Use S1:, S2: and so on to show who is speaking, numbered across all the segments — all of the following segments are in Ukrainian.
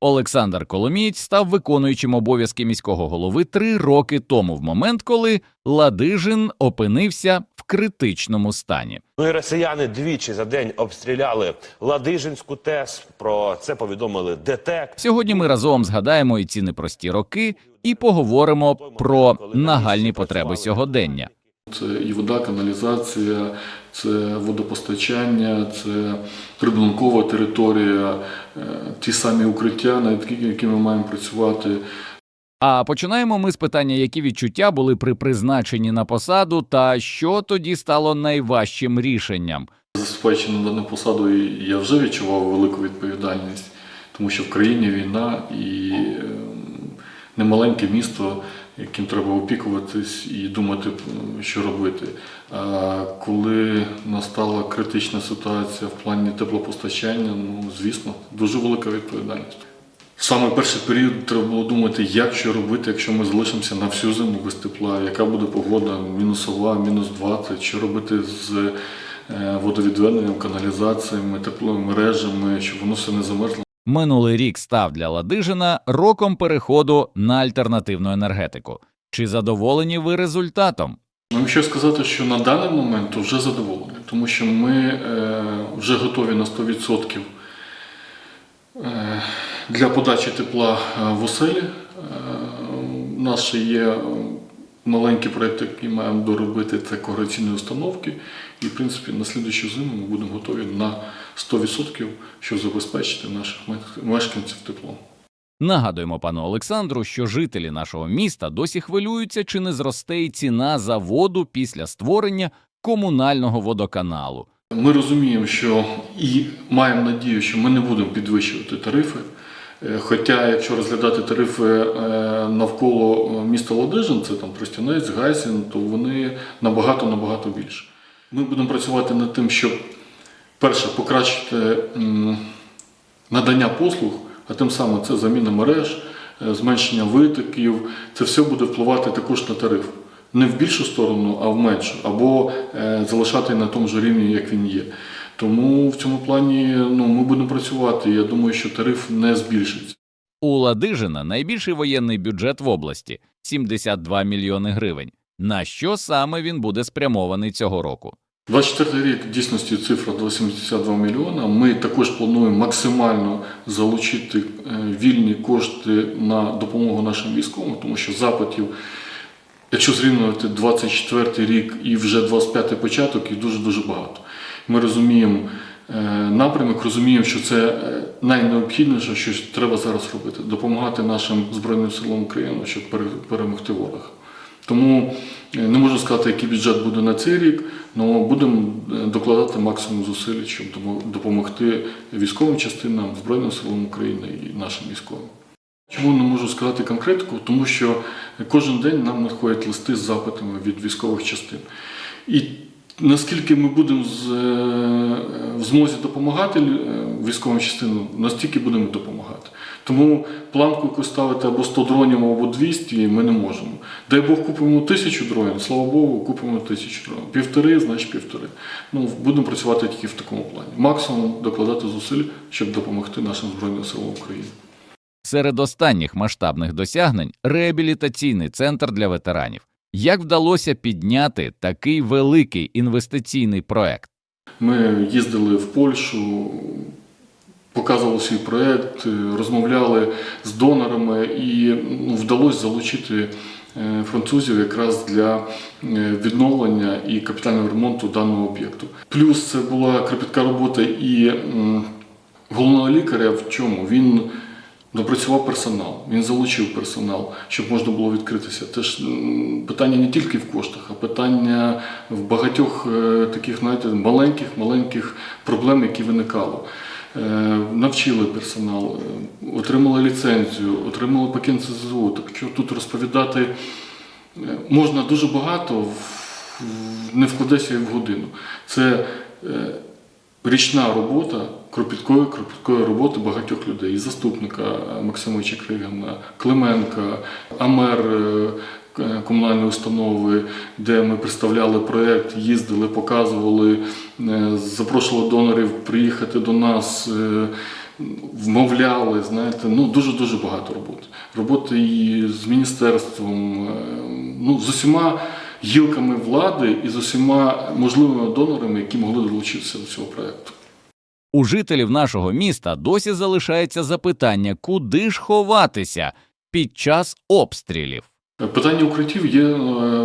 S1: Олександр Коломієць став виконуючим обов'язки міського голови три роки тому, в момент, коли Ладижин опинився в критичному стані.
S2: Ну і росіяни двічі за день обстріляли Ладижинську ТЕС. Про це повідомили ДТЕК.
S1: Сьогодні ми разом згадаємо і ці непрості роки і поговоримо про нагальні потреби сьогодення.
S3: Це і вода, каналізація, це водопостачання, це прибудинкова територія, е, ті самі укриття, над якими ми маємо працювати.
S1: А починаємо ми з питання, які відчуття були при призначенні на посаду, та що тоді стало найважчим рішенням.
S3: Забезпечено на дану посаду я вже відчував велику відповідальність, тому що в країні війна і е, немаленьке місто, яким треба опікуватись і думати, що робити. А коли настала критична ситуація в плані теплопостачання, ну звісно, дуже велика відповідальність. Саме перший період треба було думати, як що робити, якщо ми залишимося на всю зиму без тепла, яка буде погода, мінусова, мінус 20, що робити з е, водовідведенням, каналізаціями, тепловими мережами, щоб воно все не замерзло.
S1: Минулий рік став для Ладижина роком переходу на альтернативну енергетику. Чи задоволені ви результатом?
S3: Якщо сказати, що на даний момент вже задоволені, тому що ми е, вже готові на 100% е, для подачі тепла е, в оселі. Е, у нас ще є е, маленький проєкт, який маємо доробити, це корекційні установки. І, в принципі, на слідущу зиму ми будемо готові на 100%, щоб забезпечити наших мешканців теплом.
S1: Нагадуємо пану Олександру, що жителі нашого міста досі хвилюються, чи не зросте і ціна за воду після створення комунального водоканалу.
S3: Ми розуміємо, що і маємо надію, що ми не будемо підвищувати тарифи. Е, Хоча, якщо розглядати тарифи е, навколо е, міста Ладижин, це там Тростянець, Гайсін, то вони набагато набагато більше. Ми будемо працювати над тим, щоб перше покращити надання послуг, а тим самим це заміна мереж, е, зменшення витоків. Це все буде впливати також на тариф. Не в більшу сторону, а в меншу, або е, залишати на тому ж рівні, як він є. Тому в цьому плані ну, ми будемо працювати. Я думаю, що тариф не збільшиться.
S1: У Ладижина найбільший воєнний бюджет в області 72 мільйони гривень. На що саме він буде спрямований цього року?
S3: 24 рік дійсності цифра 272 мільйона. Ми також плануємо максимально залучити е, вільні кошти на допомогу нашим військовим, тому що запитів, якщо зрівнювати 24 рік і вже 25 початок, їх дуже дуже багато. Ми розуміємо е, напрямок, розуміємо, що це е, найнеобхідніше, що треба зараз робити допомагати нашим Збройним силам України, щоб пере- перемогти ворога. Тому е, не можу сказати, який бюджет буде на цей рік, але будемо е, докладати максимум зусиль, щоб допомогти військовим частинам, Збройним силам України і нашим військовим. Чому не можу сказати конкретику? Тому що кожен день нам надходять листи з запитами від військових частин. І наскільки ми будемо е, в змозі допомагати е, військовим частинам, настільки будемо допомагати. Тому планку яку ставити або 100 дронів, або 200 ми не можемо. Дай Бог купимо тисячу дронів, слава Богу, купимо тисячу дронів. Півтори, значить півтори. Ну, будемо працювати тільки в такому плані. Максимум докладати зусиль, щоб допомогти нашим Збройним силам України.
S1: Серед останніх масштабних досягнень реабілітаційний центр для ветеранів. Як вдалося підняти такий великий інвестиційний проект?
S3: Ми їздили в Польщу, показували свій проєкт, е, розмовляли з донорами і ну, вдалося залучити е, французів якраз для е, відновлення і капітального ремонту даного об'єкту. Плюс це була кропітка робота і головного лікаря в чому? Він допрацював персонал, він залучив персонал, щоб можна було відкритися. Це ж питання не тільки в коштах, а питання в багатьох е, таких, знаєте, маленьких, маленьких проблем, які виникали. Е, Навчили персонал, е, отримали ліцензію, отримали пакет НСЗУ. Так що тут розповідати можна дуже багато, не вкладеться і в годину. Це річна робота кропіткої, кропіткої роботи багатьох людей. Заступника Максимовича Кригана, Клименка, Амер е, комунальної установи, де ми представляли проєкт, їздили, показували, е, запрошували донорів приїхати до нас. е, вмовляли, знаєте, ну дуже-дуже багато роботи. Роботи і з міністерством, е, ну, з усіма гілками влади і з усіма можливими донорами, які могли долучитися до цього проєкту.
S1: У жителів нашого міста досі залишається запитання, куди ж ховатися під час обстрілів.
S3: Питання укриттів є е,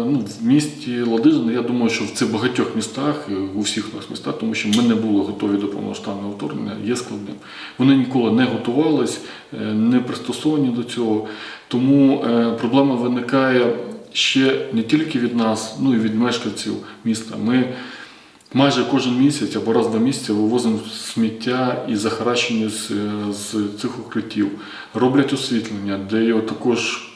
S3: ну, в місті Ладижин. Я думаю, що в цих багатьох містах, у всіх нас містах, тому що ми не були готові до повноштабного вторгнення, є складним. Вони ніколи не готувались, е, не пристосовані до цього. Тому е, проблема виникає ще не тільки від нас, ну і від мешканців міста. Ми майже кожен місяць або раз в два місяці вивозимо сміття і захаращення з, з цих укриттів. Роблять освітлення, де його також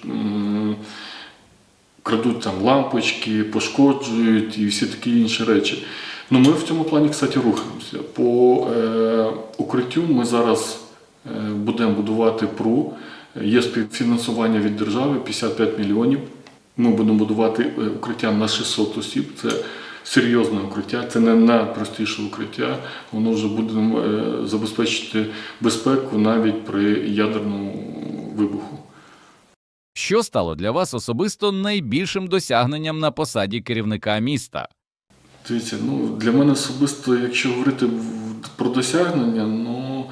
S3: крадуть там лампочки, пошкоджують і всі такі інші речі. Ну, ми в цьому плані, кстати, рухаємося. По е, укриттю ми зараз е, будемо будувати ПРУ. Є співфінансування від держави 55 мільйонів. Ми будемо будувати е, укриття на 600 осіб. Це серйозне укриття, це не найпростіше укриття. Воно вже буде е, забезпечити безпеку навіть при ядерному вибуху.
S1: Що стало для вас особисто найбільшим досягненням на посаді керівника міста?
S3: Дивіться, ну для мене особисто, якщо говорити про досягнення, ну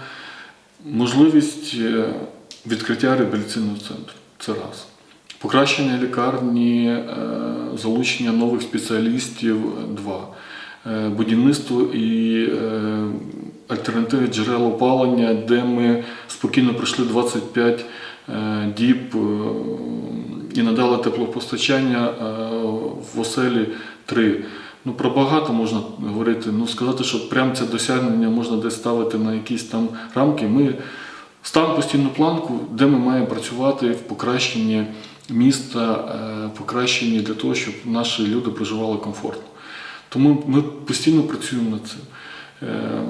S3: можливість е, відкриття реабілітаційного центру це раз. Покращення лікарні, е, залучення нових спеціалістів два. Е, Будівництво і е, альтернативні джерела опалення, де ми спокійно пройшли 25 е, діб е, і надали теплопостачання е, в оселі 3. Ну, про багато можна говорити. Ну, сказати, що прям це досягнення можна десь ставити на якісь там рамки. Ми ставимо постійну планку, де ми маємо працювати в покращенні міста, е, покращенні для того, щоб наші люди проживали комфортно. Тому ми постійно працюємо над цим. Е,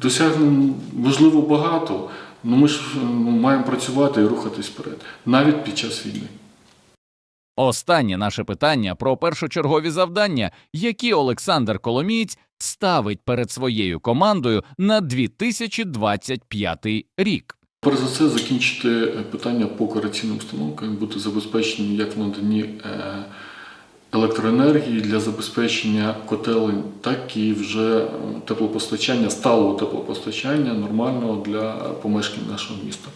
S3: Досягнень можливо багато, але ми ж ну, маємо працювати і рухатись вперед, навіть під час війни.
S1: Останнє наше питання про першочергові завдання, які Олександр Коломієць ставить перед своєю командою на 2025 рік.
S3: Перш за все, закінчити е, питання по корекційним установкам, бути забезпечені як в наданні е, електроенергії для забезпечення котелень, так і вже е, теплопостачання, сталого теплопостачання нормального для помешкань нашого міста.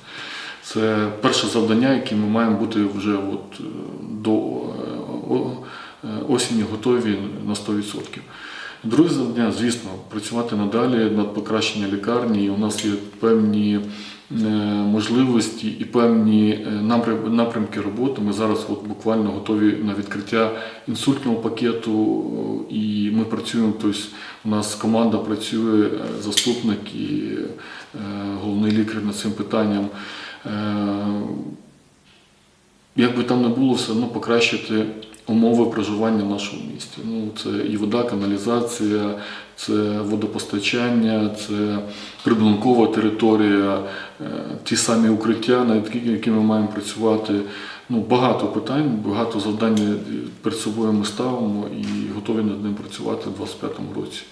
S3: Це перше завдання, яке ми маємо бути вже от, до осені готові на 100%. Друге завдання, звісно, працювати надалі над покращенням лікарні. І у нас є певні е, можливості і певні е, напрямки роботи. Ми зараз от буквально готові на відкриття інсультного пакету, е, і ми працюємо. Тобто у нас команда працює, заступник і головний лікар над цим питанням. Як би там не було, все одно покращити умови проживання в нашому місті. Ну, це і вода, каналізація, це водопостачання, це прибудинкова територія, е, ті самі укриття, над якими ми маємо працювати. Ну, багато питань, багато завдань перед собою ми ставимо і готові над ним працювати у 2025 році.